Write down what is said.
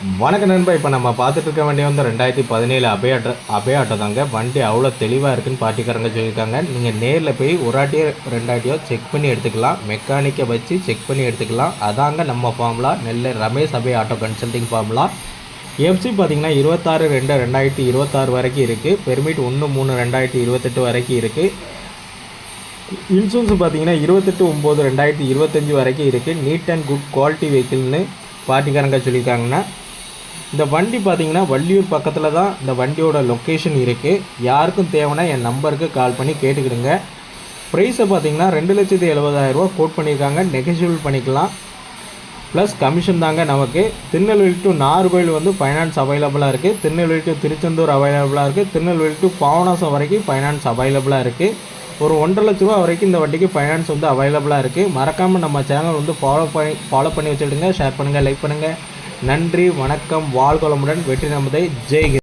வணக்க நண்பா இப்போ நம்ம பார்த்துட்டு இருக்க வண்டி வந்து ரெண்டாயிரத்தி பதினேழு அபே ஆட்டோ அபே ஆட்டோ தாங்க. வண்டி அவ்வளோ தெளிவாக இருக்குன்னு பாட்டிக்காரங்க சொல்லியிருக்காங்க. நீங்கள் நேரில் போய் ஒராட்டியோ ரெண்டாட்டியோ செக் பண்ணி எடுத்துக்கலாம். மெக்கானிக்கை வச்சு செக் பண்ணி எடுத்துக்கலாம். அதாங்க நம்ம formula Nellai Ramesh Ape auto consulting formula FC பார்த்தீங்கன்னா இருபத்தாறு ரெண்டு ரெண்டாயிரத்தி இருபத்தாறு வரைக்கும் இருக்குது பெர்மிட் ஒன்று மூணு ரெண்டாயிரத்தி இருபத்தெட்டு வரைக்கும் இருக்குது இன்சூரன்ஸ் பார்த்தீங்கன்னா இருபத்தெட்டு ஒம்பது ரெண்டாயிரத்தி இருபத்தஞ்சி வரைக்கும் இருக்குது நீட் அண்ட் குட் குவாலிட்டி வெஹிக்கிள்னு பார்ட்டிக்காரங்க சொல்லியிருக்காங்கன்னா இந்த வண்டி பார்த்தீங்கன்னா வள்ளியூர் பக்கத்தில் தான் இந்த வண்டியோட லொக்கேஷன் இருக்குது யாருக்கும் தேவைன்னா என் நம்பருக்கு கால் பண்ணி கேட்டுக்கிடுங்க. ப்ரைஸை பார்த்தீங்கன்னா ரெண்டு லட்சத்தி எழுபதாயிரரூவா கோட் பண்ணியிருக்காங்க நெகோஷியபிள் பண்ணிக்கலாம். ப்ளஸ் கமிஷன் தாங்க நமக்கு. திருநெல்வேலி டு நார்கோயில் வந்து ஃபைனான்ஸ் அவைலபிளாக இருக்குது திருநெல்வேலி டு திருச்செந்தூர் அவைலபிளாக இருக்குது திருநெல்வேலி டு பாவனாசம் வரைக்கும் ஃபைனான்ஸ் அவைலபிளாக இருக்குது ஒரு ஒன்றரை லட்ச ரூபா வரைக்கும் இந்த வண்டிக்கு ஃபைனான்ஸ் வந்து அவைலபிளாக இருக்குது மறக்காமல் நம்ம சேனல் வந்து ஃபாலோ பண்ணி ஃபாலோ பண்ணி வச்சுடுங்க ஷேர் பண்ணுங்கள் லைக் பண்ணுங்கள் நன்றி வணக்கம் வாழ்கோளமுடன் வெற்றி நமதை ஜெய்